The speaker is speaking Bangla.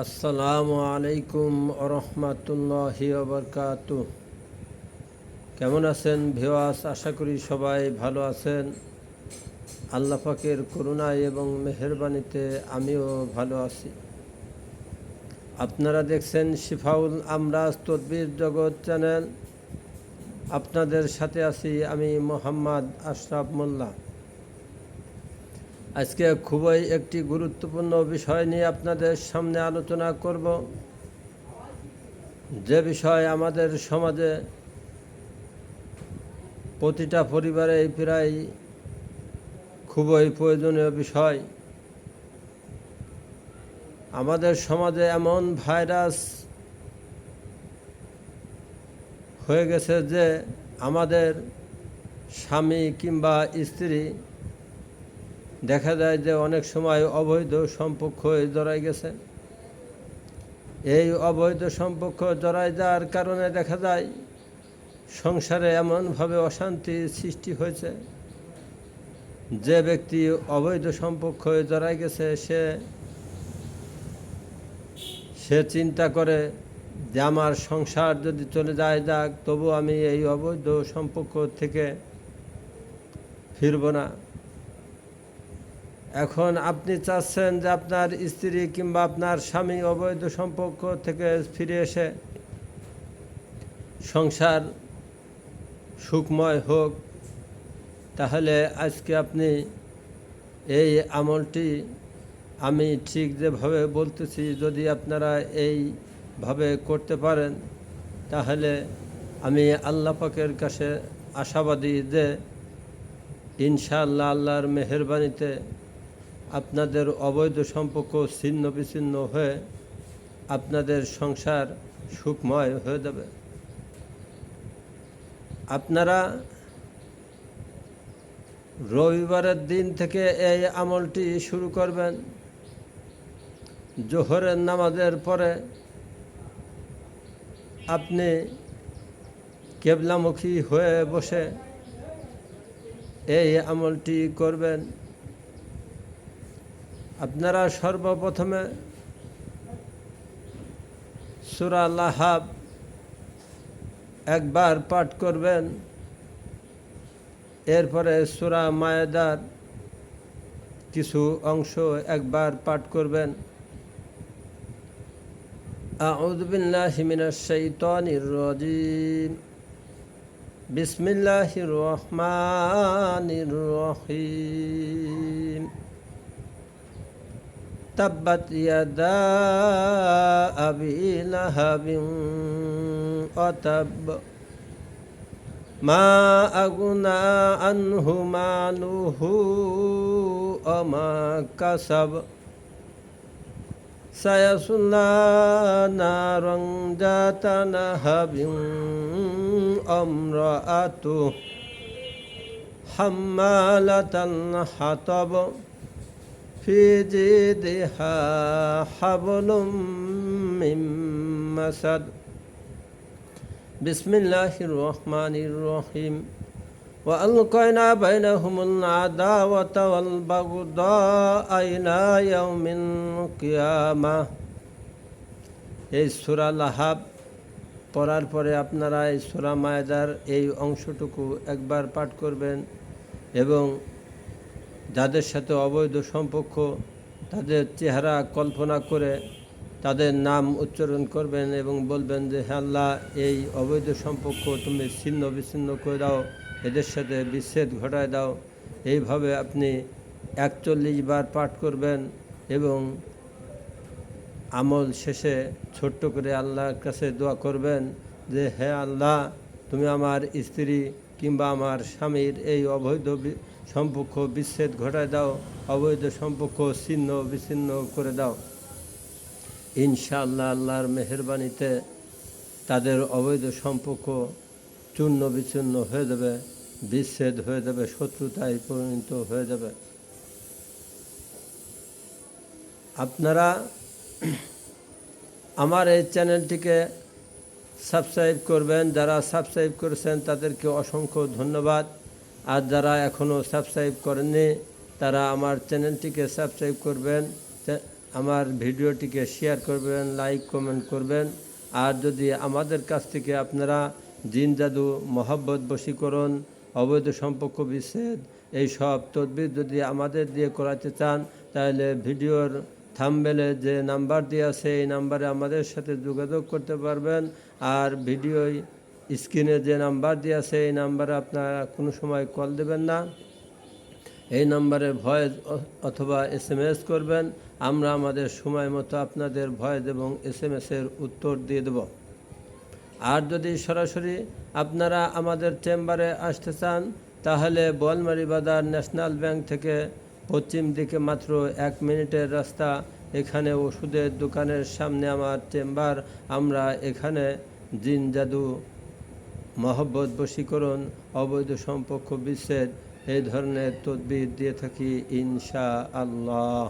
আসসালামু আলাইকুম রহমতুল্লাহি বরকাত কেমন আছেন ভিওয়াস আশা করি সবাই ভালো আছেন। আল্লাহ পাকের করুণায় এবং মেহরবানিতে আমিও ভালো আছি। আপনারা দেখছেন শিফাউল আমরাজ তদবির জগৎ চ্যানেল। আপনাদের সাথে আছি আমি মোহাম্মদ আশরাফ মোল্লা। আজকে খুবই একটি গুরুত্বপূর্ণ বিষয় নিয়ে আপনাদের সামনে আলোচনা করব। যে বিষয় আমাদের সমাজে প্রতিটা পরিবারে প্রায় খুবই প্রয়োজনীয় বিষয়। আমাদের সমাজে এমন ভাইরাস হয়ে গেছে যে আমাদের স্বামী কিংবা স্ত্রী দেখা যায় যে অনেক সময় অবৈধ সম্পর্ক হয়ে জড়াই গেছে। এই অবৈধ সম্পর্ক জড়াই যাওয়ার কারণে দেখা যায় সংসারে এমনভাবে অশান্তি সৃষ্টি হয়েছে। যে ব্যক্তি অবৈধ সম্পর্ক হয়ে জড়াই গেছে, সে সে চিন্তা করে যে আমার সংসার যদি চলে যায় যাক, তবু আমি এই অবৈধ সম্পর্ক থেকে ফিরব না। এখন আপনি চাচ্ছেন যে আপনার স্ত্রী কিংবা আপনার স্বামী অবৈধ সম্পর্ক থেকে ফিরে এসে সংসার সুখময় হোক, তাহলে আজকে আপনি এই আমলটি আমি ঠিক যেভাবে বলতেছি, যদি আপনারা এইভাবে করতে পারেন, তাহলে আমি আল্লাহ পাকের কাছে আশাবাদী যে ইনশাআল্লাহ আল্লাহর মেহরবানিতে আপনাদের অবৈধ সম্পর্ক ছিন্ন বিচ্ছিন্ন হয়ে আপনাদের সংসার সুখময় হয়ে যাবে। আপনারা রবিবারের দিন থেকে এই আমলটি শুরু করবেন। জোহরের নামাজের পরে আপনি কেবলামুখী হয়ে বসে এই আমলটি করবেন। আপনারা সর্বপ্রথমে সুরা লাহাব একবার পাঠ করবেন, এরপরে সুরা মায়েদার কিছু অংশ একবার পাঠ করবেন। আউদ্দিল্লাহিমিনাশাইতানির রহমান রহিম। تبت يدا أبي لهب وتب ما أغنى عنه ماله وما كسب سيصلى نارا ذات لهب امرأته حمالة الحطب في جيدها حبل من مسد بسم الله الرحمن الرحيم وألقينا بينهم العداوة والبغضاء إلى يوم القيامة এই সুরা লাহাব পড়ার পরে আপনারা এই সুরা মায়দার এই অংশটুকু একবার পাঠ করবেন এবং যাদের সাথে অবৈধ সম্পর্ক, তাদের চেহারা কল্পনা করে তাদের নাম উচ্চারণ করবেন এবং বলবেন যে, হে আল্লাহ, এই অবৈধ সম্পর্ক তুমি ছিন্ন বিচ্ছিন্ন করে দাও, এদের সাথে বিচ্ছেদ ঘটায় দাও। এইভাবে আপনি একচল্লিশ বার পাঠ করবেন এবং আমল শেষে ছোট্ট করে আল্লাহর কাছে দোয়া করবেন যে, হে আল্লাহ, তুমি আমার স্ত্রী কিংবা আমার স্বামীর এই অবৈধ সম্পর্ক বিচ্ছেদ ঘটায় দাও, অবৈধ সম্পর্ক ছিন্ন, বিচ্ছিন্ন করে দাও। ইনশাআল্লাহ আল্লাহর মেহরবানিতে তাদের অবৈধ সম্পর্ক চূর্ণ বিচ্ছিন্ন হয়ে যাবে, বিচ্ছেদ হয়ে যাবে, শত্রুতায় পরিণত হয়ে যাবে। আপনারা আমার এই চ্যানেলটিকে সাবস্ক্রাইব করবেন, যারা সাবস্ক্রাইব করেছেন তাদেরকে অসংখ্য ধন্যবাদ। আর যারা এখনও সাবস্ক্রাইব করেননি, তারা আমার চ্যানেলটিকে সাবস্ক্রাইব করবেন আমার ভিডিওটিকে শেয়ার করবেন লাইক কমেন্ট করবেন। আর যদি আমাদের কাছ থেকে আপনারা জিন, জাদু, মহব্বত বশীকরণ, অবৈধ সম্পর্ক বিচ্ছেদ, এই সব তদবির যদি আমাদের দিয়ে করাতে চান, তাহলে ভিডিওর থামবেলে যে নাম্বার দেওয়া আছে, এই নাম্বারে আমাদের সাথে যোগাযোগ করতে পারবেন। আর ভিডিও স্ক্রিনে যে নাম্বার দেওয়া আছে, এই নাম্বারে আপনারা কোনো সময় কল দেবেন না। এই নাম্বারে ভয়েস অথবা এস এম এস করবেন। আমরা আমাদের সময় মতো আপনাদের ভয়েস এবং এস এম এসের উত্তর দিয়ে দেব। আর যদি সরাসরি আপনারা আমাদের চেম্বারে আসতে চান, তাহলে বলমারি বাজার ন্যাশনাল ব্যাংক থেকে পশ্চিম দিকে মাত্র এক মিনিটের রাস্তা। এখানে ওষুধের দোকানের সামনে আমার চেম্বার। আমরা এখানে জিন জাদু মহব্বত বশীকরণ অবৈধ সম্পর্ক বিচ্ছেদ এই ধরনের তদবির দিয়ে থাকি ইনশা আল্লাহ